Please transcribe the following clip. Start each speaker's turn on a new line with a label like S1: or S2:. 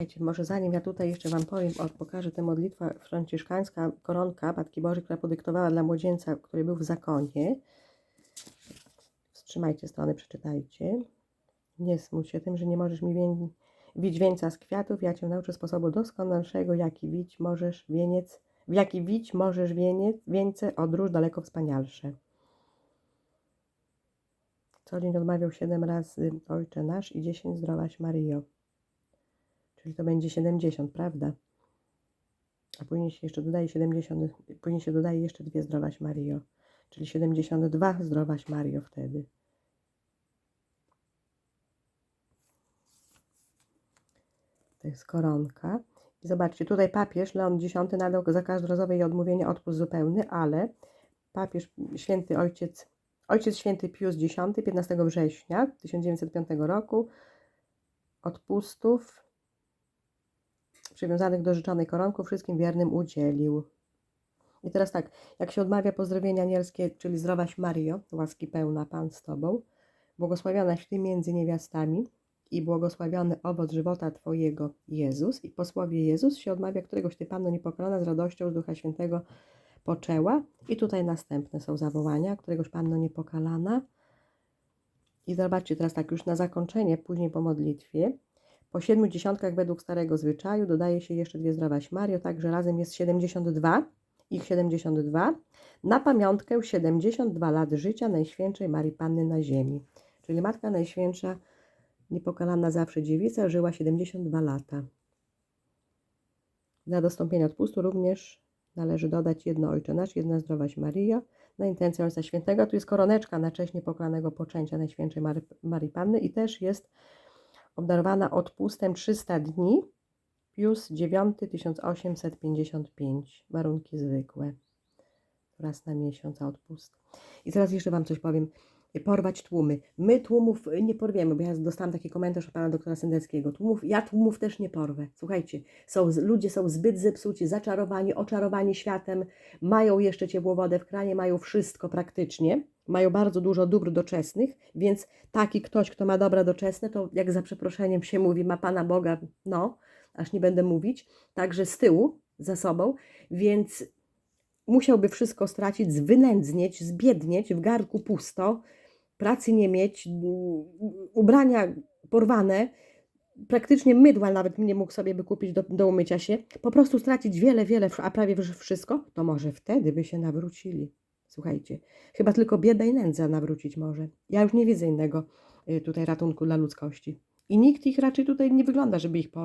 S1: Słuchajcie, może zanim ja tutaj jeszcze Wam powiem, pokażę tę modlitwę franciszkańska, koronka Matki Bożej, która podyktowała dla młodzieńca, który był w zakonie. Wstrzymajcie strony, przeczytajcie. Nie smuć się tym, że nie możesz mi wień, wić wieńca z kwiatów. Ja Cię nauczę sposobu doskonalszego, jaki wić możesz wieniec, w jaki wić możesz wieniec, wieńce odróż daleko wspanialsze. Co dzień odmawiał siedem razy Ojcze Nasz i dziesięć zdrowaś Maryjo. Czyli to będzie 70, prawda? A później się jeszcze dodaje 70, później się dodaje jeszcze dwie zdrowaś Mario. Czyli 72 zdrowaś Mario wtedy. To jest koronka. I zobaczcie, tutaj papież Leon X nadał za każdorazowe jej odmówienie odpust zupełny, ale papież święty ojciec, ojciec święty Pius X 15 września 1905 roku odpustów przywiązanych do życzonej koronku wszystkim wiernym udzielił. I teraz tak, jak się odmawia pozdrowienia anielskie, czyli zdrowaś Mario, łaski pełna Pan z Tobą, błogosławionaś Ty między niewiastami i błogosławiony owoc żywota Twojego Jezus. I po słowie Jezus się odmawia któregoś Ty Panno niepokalana z radością z Ducha Świętego poczęła. I tutaj następne są zawołania, któregoś Panno niepokalana. I zobaczcie teraz tak już na zakończenie, później po modlitwie. Po siedmiu dziesiątkach według starego zwyczaju dodaje się jeszcze dwie zdrowaś Mario, także razem jest 72, ich 72, na pamiątkę 72 lat życia Najświętszej Marii Panny na ziemi. Czyli Matka Najświętsza, niepokalana zawsze dziewica, żyła 72 lata. Dla dostąpienia odpustu również należy dodać jedno Ojcze Nasz, jedna zdrowaś Maryjo, na intencję Ojca Świętego. Tu jest koroneczka na cześć niepokalanego poczęcia Najświętszej Marii Panny i też jest obdarowana odpustem 300 dni, Pius IX 1855, warunki zwykłe, raz na miesiąc odpust. I teraz jeszcze Wam coś powiem, porwać tłumy. My tłumów nie porwiemy, bo ja dostałam taki komentarz od Pana doktora Sendeckiego, tłumów, ja tłumów też nie porwę. Słuchajcie, są, ludzie są zbyt zepsuci, zaczarowani, oczarowani światem, mają jeszcze ciepłą wodę w kranie, mają wszystko praktycznie, mają bardzo dużo dóbr doczesnych, więc taki ktoś, kto ma dobra doczesne, to jak za przeproszeniem się mówi, ma Pana Boga, no, aż nie będę mówić, także z tyłu, za sobą, więc musiałby wszystko stracić, zwynędznieć, zbiednieć, w garnku pusto, pracy nie mieć, ubrania porwane, praktycznie mydła nawet nie mógł sobie by kupić do, do umycia się, po prostu stracić wiele, wiele, a prawie wszystko, to może wtedy by się nawrócili. Słuchajcie, chyba tylko bieda i nędza nawrócić może. Ja już nie widzę innego y, tutaj ratunku dla ludzkości. I nikt ich raczej tutaj nie wygląda, żeby ich porwał.